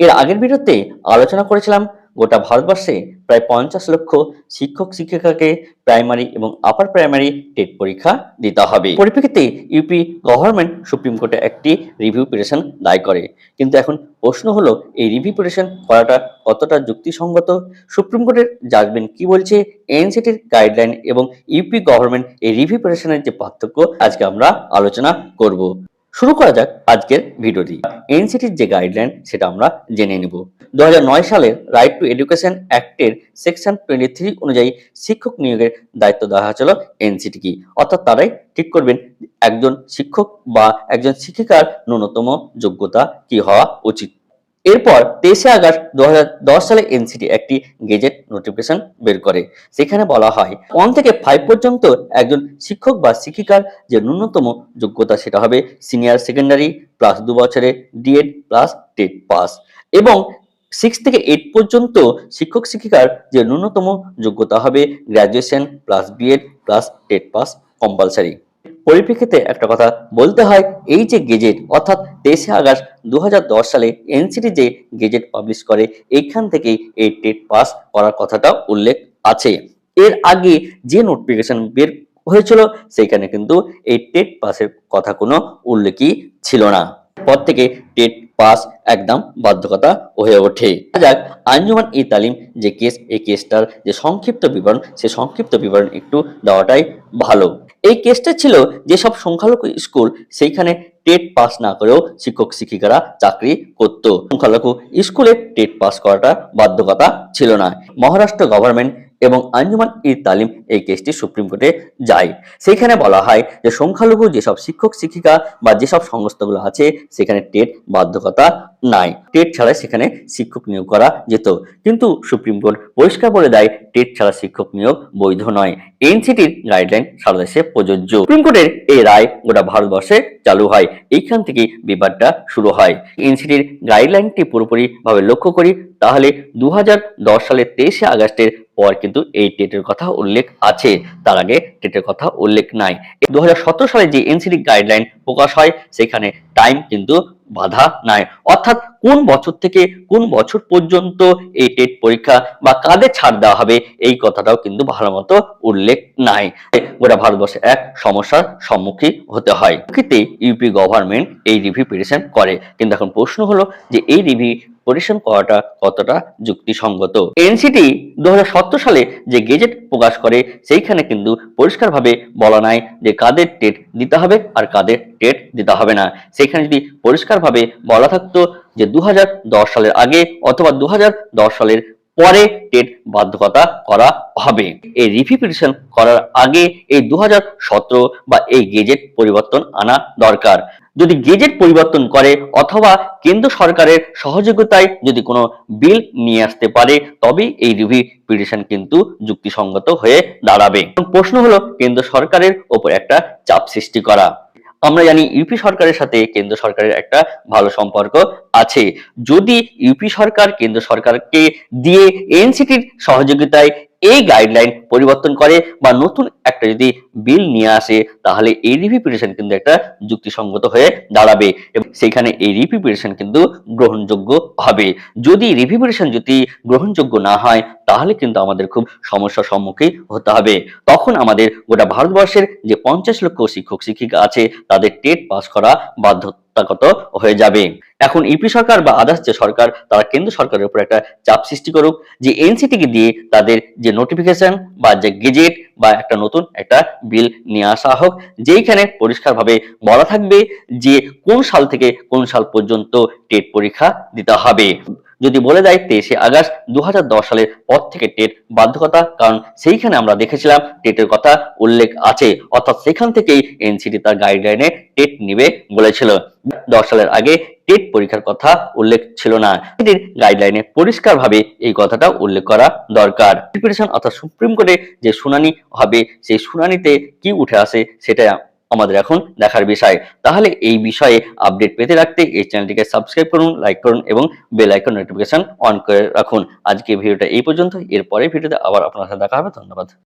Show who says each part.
Speaker 1: এর আগের ভিডিওতে আলোচনা করেছিলাম গোটা ভারতবর্ষে প্রায় পঞ্চাশ লক্ষ শিক্ষক, শিক্ষিকাকে প্রাইমারি এবং আপার প্রাইমারি টেট পরীক্ষা দিতে হবে। পরিপ্রেক্ষিতে ইউপি গভর্নমেন্ট সুপ্রিম কোর্টে একটি রিভিউ পিটিশন দায় করে। কিন্তু এখন প্রশ্ন হলো, এই রিভিউ পিটিশন করাটা কতটা যুক্তিসঙ্গত? সুপ্রিম কোর্টের জাজমেন্ট কি বলছে? এনসিটির গাইডলাইন এবং ইউপি গভর্নমেন্ট এই রিভিউ পিটিশনের যে পার্থক্য, আজকে আমরা আলোচনা করব। শুরু করা যাক আজকের ভিডিওটি। এনসিটির যে গাইডলাইন সেটা আমরা জেনে নেব। দু সালের রাইট টু এডুকেশন অ্যাক্টের সেকশন টোয়েন্টি থ্রি অনুযায়ী শিক্ষক নিয়োগের দায়িত্ব দেওয়া হয়েছিল এনসিটি কি অর্থাৎ তারাই ঠিক করবেন একজন শিক্ষক বা একজন শিক্ষিকার ন্যূনতম যোগ্যতা কি হওয়া উচিত। এরপর তেইশে আগস্ট দু হাজার দশ সালে এনসিটি একটি গেজেট নোটিফিকেশন বের করে। সেখানে বলা হয়, ওয়ান থেকে ফাইভ পর্যন্ত একজন শিক্ষক বা শিক্ষিকার যে ন্যূনতম যোগ্যতা সেটা হবে সিনিয়র সেকেন্ডারি প্লাস দু বছরে ডিএড প্লাস টেট পাস। এবং সিক্স থেকে এইট পর্যন্ত শিক্ষক শিক্ষিকার যে ন্যূনতম যোগ্যতা হবে graduation plus BEd plus TET pass compulsory. পরিপ্রেক্ষিতে একটা কথা বলতে হয়, এই যে গেজেট অর্থাৎ তেইশে আগস্ট দু হাজার দশ সালে এনসিটি যে গেজেট পাবলিশ করে এইখান থেকেই এই টেট পাস করার কথাটা উল্লেখ আছে। এর আগে যে নোটিফিকেশন বের হয়েছিল সেখানে কিন্তু এই টেট পাসের কথা কোনো উল্লেখই ছিল না। পর থেকে টেট পাস একদম বাধ্যকতা হয়ে ওঠে। যাক, আঞ্জুমান ই তালিম যে কেস এই কেসটার যে সংক্ষিপ্ত বিবরণ সে সংক্ষিপ্ত বিবরণ একটু দেওয়াটাই ভালো। এই কেসটা ছিল যেসব সংখ্যালঘু স্কুল সেইখানে টেট পাস না করেও শিক্ষক শিক্ষিকারা চাকরি করত। সংখ্যালঘু স্কুলে টেট পাস করাটা বাধ্যকতা ছিল না। মহারাষ্ট্র গভর্নমেন্ট এবং আঞ্জুমান ই তালিম এই কেসটি সুপ্রিম কোর্টে যায়। সেখানে বলা হয় যে সংখ্যালঘু যেসব শিক্ষক শিক্ষিকা বা যেসব সংস্থাগুলো আছে, সেখানে টেট বাধ্যকতা নাই। টেট ছাড়া সেখানে শিক্ষক নিয়োগ করা যেত। কিন্তু সুপ্রিম কোর্ট পরিষ্কার বলে দেয়, টেট ছাড়া শিক্ষক নিয়োগ বৈধ নয়। এনসিটির গাইডলাইন সারা দেশে প্রযোজ্য। সুপ্রিম কোর্টের এই রায় গোটা ভারতবর্ষে চালু হয়। এইখান থেকে বিবাদটা শুরু হয়। এনসিটির গাইডলাইনটি পুরোপুরি ভাবে লক্ষ্য করি, তাহলে দু হাজার দশ সালের তেইশে আগস্টের পর কিন্তু এই টেটের কথা উল্লেখ আছে। তার আগে টেটের কথা উল্লেখ নাই। দু হাজার সতেরো সালে যে এনসিটি গাইডলাইন প্রকাশ হয়, সেখানে টাইম কিন্তু বাধা নাই। অর্থাৎ কোন বছর থেকে কোন বছর পর্যন্ত এই টেট পরীক্ষা বা কাদের ছাড় দেওয়া হবে, এই কথাটাও কিন্তু ভালো মতো উল্লেখ নাই। গোটা ভারতবর্ষে এক সমস্যার সম্মুখীন হতে হয়। ইউপি গভর্নমেন্ট এই রিভিউ পিটিশন করে। কিন্তু এখন প্রশ্ন হলো যে এই রিভিউ পরিশ্রম করাটা কতটা যুক্তিসঙ্গত? এনসিটি দুহাজার সতেরো সালে যে গেজেট প্রকাশ করে, সেইখানে কিন্তু পরিষ্কারভাবে বলা নাই যে কাদের টেট দিতে হবে আর কাদের টেট দিতে হবে না। সেখানে যদি পরিষ্কারভাবে বলা থাকতো যে দু হাজার দশ সালের আগে অথবা দু হাজার দশ সালের পরে টেট বাধ্যকতা করা হবে। এই রিভিউ পিটিশন করার আগে এই দু হাজার সতেরো বা এই গেজেট পরিবর্তন আনা দরকার। যদি গেজেট পরিবর্তন করে অথবা কেন্দ্র সরকারের সহযোগিতায় যদি কোনো বিল নিয়ে আসতে পারে তবে এই রিভিউ পিটিশন কিন্তু যুক্তিসঙ্গত হয়ে দাঁড়াবে। প্রশ্ন হলো কেন্দ্র সরকারের ওপর একটা চাপ সৃষ্টি করা। আমরা জানি ইউপি সরকারের সাথে কেন্দ্র সরকারের একটা ভালো সম্পর্ক আছে। যদি ইউপি সরকার কেন্দ্র সরকারকে দিয়ে এনসিটির সহযোগিতায় এই গাইডলাইন পরিবর্তন করে বা নতুন একটা যদি বিল নিয়ে আসে, তাহলে এই রিভিউ পিটিশন কিন্তু একটা যুক্তিসঙ্গত হয়ে দাঁড়াবে এবং সেখানে এই রিভিউ পিটিশন কিন্তু গ্রহণযোগ্য হবে। যদি রিভিউ পিটিশন যদি গ্রহণযোগ্য না হয়, তাহলে কিন্তু আমাদের খুব সমস্যার সম্মুখীন হতে হবে। তখন আমাদের গোটা ভারতবর্ষের যে পঞ্চাশ লক্ষ শিক্ষক শিক্ষিকা আছে, তাদের টেট পাস করা বাধ্যতাগত হয়ে যাবে। এখন ইউপি সরকার বা আদার্স যে সরকার, তারা কেন্দ্র সরকারের উপর একটা চাপ সৃষ্টি করুক, যে এনসিটিকে দিয়ে তাদের যে নোটিফিকেশন বা যে গেজেট বা একটা নতুন একটা বিল নিয়ে আসা হোক, যেইখানে পরিষ্কারভাবে বলা থাকবে যে কোন সাল থেকে কোন সাল পর্যন্ত টেট পরীক্ষা দিতে হবে। যদি বলে দেয় তেইশে আগস্ট দু হাজার দশ সালের পর থেকে টেট বাধ্যকতা, কারণ সেইখানে আমরা দেখেছিলাম টেটের কথা উল্লেখ আছে। অর্থাৎ সেখান থেকেই এনসিটি তার গাইডলাইনে টেট নিবে বলেছিল। দশ সালের আগে টেট পরীক্ষার কথা উল্লেখ ছিল না। এটির গাইডলাইনে পরিষ্কারভাবে এই কথাটা উল্লেখ করা দরকার। প্রিপারেশন অর্থাৎ সুপ্রিম কোর্টে যে শুনানি হবে, সেই শুনানিতে কি উঠে আসে সেটা আমাদের এখন দেখার বিষয়। তাহলে এই বিষয়ে আপডেট পেতে রাখতে এই চ্যানেলটিকে সাবস্ক্রাইব করুন লাইক করুন এবং বেল আইকন নোটিফিকেশন অন করে রাখুন। আজকে ভিডিওটা এই পর্যন্ত এরপরে ভিডিওতে আবার আপনার সাথে দেখা হবে। ধন্যবাদ।